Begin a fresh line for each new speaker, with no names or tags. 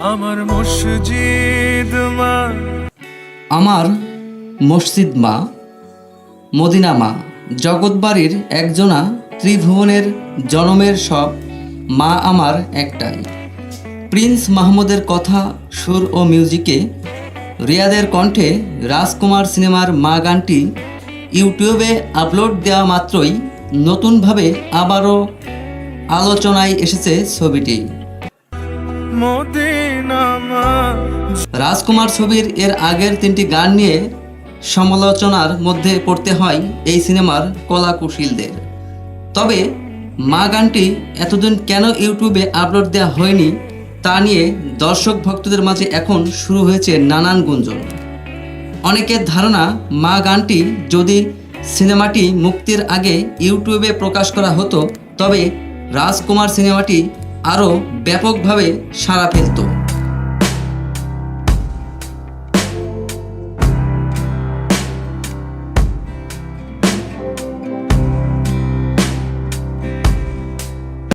আমার মসজিদ মা।
আমার মসজিদ মা, মদিনা মা, জগৎবাড়ির একজনা ত্রিভুবনের জনমের সব মা আমার একটাই। প্রিন্স মাহমুদের কথা, সুর ও মিউজিকে রিয়াদের কণ্ঠে রাজকুমার সিনেমার মা গানটি ইউটিউবে আপলোড দেওয়া মাত্রই নতুনভাবে আবারও আলোচনায় এসেছে ছবিটি। রাজকুমার ছবির এর আগের তিনটি গান নিয়ে সমালোচনার মধ্যে পড়তে হয় এই সিনেমার কলা কলাকুশীলদের। তবে মা গানটি এতদিন কেন ইউটিউবে আপলোড দেওয়া হয়নি, তা নিয়ে দর্শক ভক্তদের মাঝে এখন শুরু হয়েছে নানান গুঞ্জন। অনেকের ধারণা, মা গানটি যদি সিনেমাটি মুক্তির আগে ইউটিউবে প্রকাশ করা হতো, তবে রাজকুমার সিনেমাটি আরও ব্যাপকভাবে সাড়া ফেলত।